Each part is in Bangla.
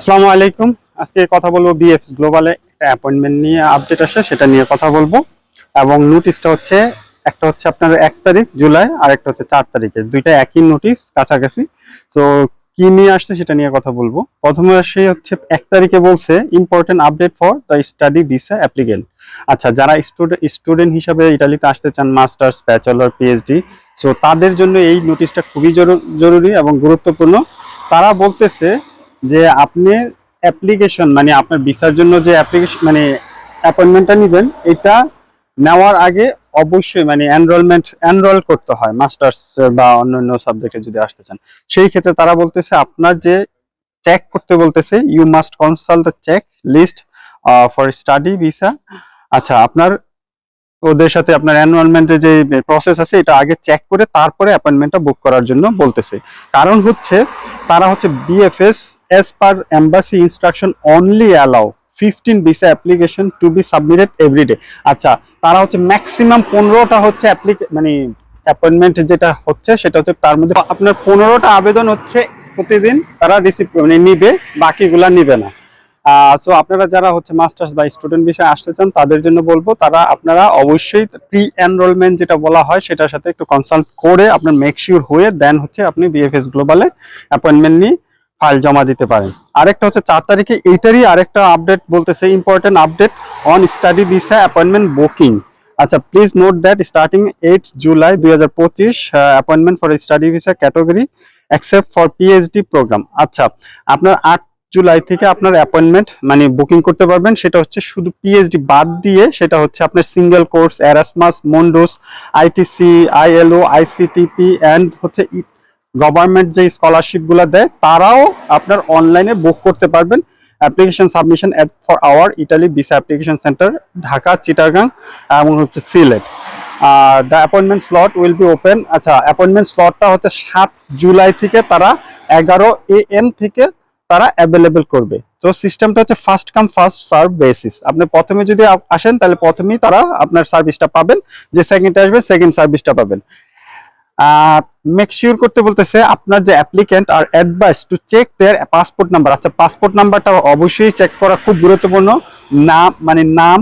আসসালামু আলাইকুম। আজকে কথা বলব বিএফ গ্লোবালে একটা অ্যাপয়েন্টমেন্ট নিয়ে আপডেট আসে, সেটা নিয়ে কথা বলব। এবং নোটিশটা হচ্ছে, একটা হচ্ছে আপনার এক তারিখ, জুলাই আর একটা হচ্ছে চার তারিখে দুইটা একই নোটিশ কাছাকাছি। তো কি নিয়ে আসছে সেটা নিয়ে কথা বলব। প্রথমে সে হচ্ছে, এক তারিখে বলছে important update for the study visa applicant আচ্ছা যারা স্টুডেন্ট স্টুডেন্ট হিসাবে ইটালিতে আসতে চান মাস্টার্স ব্যাচেলর পিএইচডি সো তাদের জন্য এই নোটিশটা খুবই জরুরি এবং গুরুত্বপূর্ণ। তারা বলতেছে যে আপনি অ্যাপ্লিকেশন মানে আপনার ভিসার জন্য যে অ্যাপ্লিকেশন মানে অ্যাপয়েন্টমেন্টটা নেবেন, এটা নেওয়ার আগে অবশ্যই মানে এনরোলমেন্ট এনরোল করতে হয় মাস্টার্স বা অন্যান্য সাবজেক্টে যদি আসতে চান। সেই ক্ষেত্রে তারা বলতেছে, আপনার যে চেক করতে বলতেছে you must consult the check list for study visa আচ্ছা আপনার, ওদের সাথে আপনার এনরোলমেন্টের যে প্রসেস আছে, এটা আগে চেক করে তারপরে অ্যাপয়েন্টমেন্টটা বুক করার জন্য বলতেছে। কারণ হচ্ছে, তারা হচ্ছে B F S as per embassy instruction only allow 15 visa application to be submitted every day আচ্ছা তারা হচ্ছে ম্যাক্সিমাম পনেরোটা হচ্ছে অ্যাপ্লিকে মানে অ্যাপয়েন্টমেন্ট যেটা হচ্ছে সেটা হচ্ছে তার মধ্যে। আপনার পনেরোটা আবেদন হচ্ছে প্রতিদিন তারা রিসিভ মানে নিবে, বাকিগুলা নিবে না। সো আপনারা যারা হচ্ছে মাস্টার্স বা স্টুডেন্ট বিষয়ে আসতে চান, তাদের জন্য বলব, তারা আপনারা অবশ্যই প্রি এনরোলমেন্ট যেটা বলা হয়, সেটার সাথে একটু কনসাল্ট করে আপনার মেক শিওর হয়ে দেন হচ্ছে আপনি বিএফএস গ্লোবালে অ্যাপয়েন্টমেন্ট নিয়ে ফাইল জমা দিতে পারেন। আরেকটা হচ্ছে চার তারিখে এইটারই আরেকটা আপডেট বলতেছে important update on study visa appointment booking আচ্ছা please note that starting eight July দুই হাজার পঁচিশ appointment for study visa category accept for PhD program আচ্ছা আপনার আট জুলাই থেকে আপনার অ্যাপয়েন্টমেন্ট মানে বুকিং করতে পারবেন, সেটা হচ্ছে শুধু পিএইচডি বাদ দিয়ে, সেটা হচ্ছে আপনার single course Erasmus Mundus ITC ILO ICTP and হচ্ছে গভর্নমেন্ট যে স্কলারশিপগুলো দেয়, তারাও আপনার অনলাইনে বুক করতে পারবেন। Application submission at for our Italy visa application centre Dhaka Chittagong এবং হচ্ছে Sylhet. The appointment slot will be open আচ্ছা অ্যাপয়েন্টমেন্ট স্লটটা হচ্ছে সাত জুলাই থেকে তারা এগারো এ এম থেকে তারা অ্যাভেলেবেল করবে। তো সিস্টেমটা হচ্ছে first come first serve basis আপনি প্রথমে যদি আসেন, তাহলে প্রথমেই তারা আপনার সার্ভিসটা পাবেন। যে সেকেন্ডে আসবে সেকেন্ড সার্ভিসটা পাবেন। মেক শিওর করতে বলতেছে আপনার যে applicant are advise to check their passport number আচ্ছা পাসপোর্ট নাম্বারটা অবশ্যই চেক করা খুব গুরুত্বপূর্ণ। নাম মানে নাম,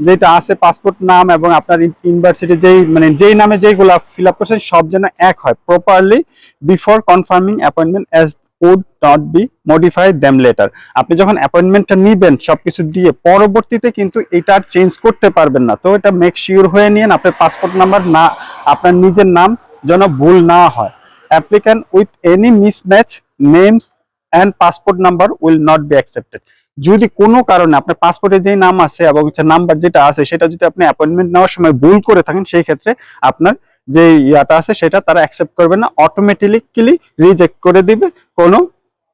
যেটা আছে পাসপোর্ট নাম এবং আপনার ইউনিভার্সিটি যেই মানে যেই নামে যেইগুলা ফিল আপ করছেন, সব যেন এক হয়। Properly before confirming appointment as would not be modify them later আপনি যখন অ্যাপয়েন্টমেন্টটা নিবেন, সবকিছু দিয়ে, পরবর্তীতে কিন্তু এটা আর চেঞ্জ করতে পারবেন না। তো এটা মেক শিওর হয়ে নিন আপনার পাসপোর্ট নাম্বার না, আপনার নিজের নাম যেন ভুল না হয়। Applicant with any mismatch names and passport number will not be accepted যদি কোনো কারণে আপনার পাসপোর্টে যে নাম আছে এবং নাম্বার যেটা আছে, সেটা যদি আপনি অ্যাপয়েন্টমেন্ট নেওয়ার সময় ভুল করে থাকেন, সেই ক্ষেত্রে আপনার যে ইয়াটা আছে, সেটা তারা অ্যাকসেপ্ট করবে না। অটোমেটিক্যালি রিজেক্ট করে দিবে। কোনো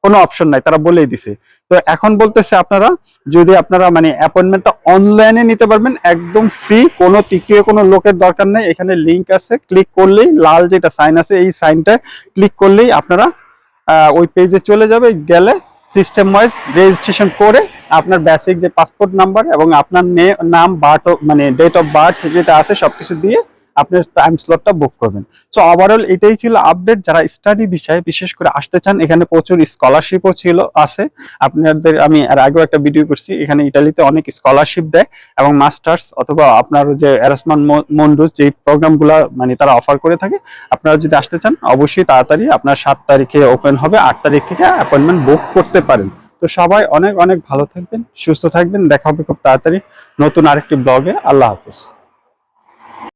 কোনো অপশন নাই। তারা বলেই দিছে। তো এখন বলতেছে আপনারা, যদি আপনারা মানে অ্যাপয়েন্টমেন্টটা অনলাইনে নিতে পারবেন, একদম ফ্রি কোনো তৃতীয় কোনো লোকের দরকার নেই। এখানে লিংক আছে ক্লিক করলেই, লাল যেটা সাইন আছে, এই সাইনটা ক্লিক করলেই আপনারা ওই পেজে চলে যাবে, গেলে সিস্টেম ওয়াইজ রেজিস্ট্রেশন করে আপনার বেসিক যে পাসপোর্ট নাম্বার এবং আপনার নাম বার্থ মানে ডেট অফ বার্থ যেটা আছে, সবকিছু দিয়ে আপনার টাইম স্লটটা বুক করবেন। সো ওভারঅল এটাই ছিল আপডেট যারা স্টাডি বিষয়ে বিশেষ করে আসতে চান, এখানে প্রচুর স্কলারশিপও ছিল, আছে। আপনাদের, আমি এর আগেও একটা ভিডিও করছি, এখানে ইটালিতে অনেক স্কলারশিপ দেয় এবং মাস্টার্স অথবা আপনার যে এরাসমান মন্ডুস যে প্রোগ্রামগুলো মানে তারা অফার করে থাকে, আপনারা যদি আসতে চান, অবশ্যই তাড়াতাড়ি আপনার সাত তারিখে ওপেন হবে, আট তারিখ থেকে অ্যাপয়েন্টমেন্ট বুক করতে পারেন। তো সবাই অনেক অনেক ভালো থাকবেন, সুস্থ থাকবেন, দেখা হবে খুব তাড়াতাড়ি নতুন আরেকটি ব্লগে আল্লাহ হাফিজ।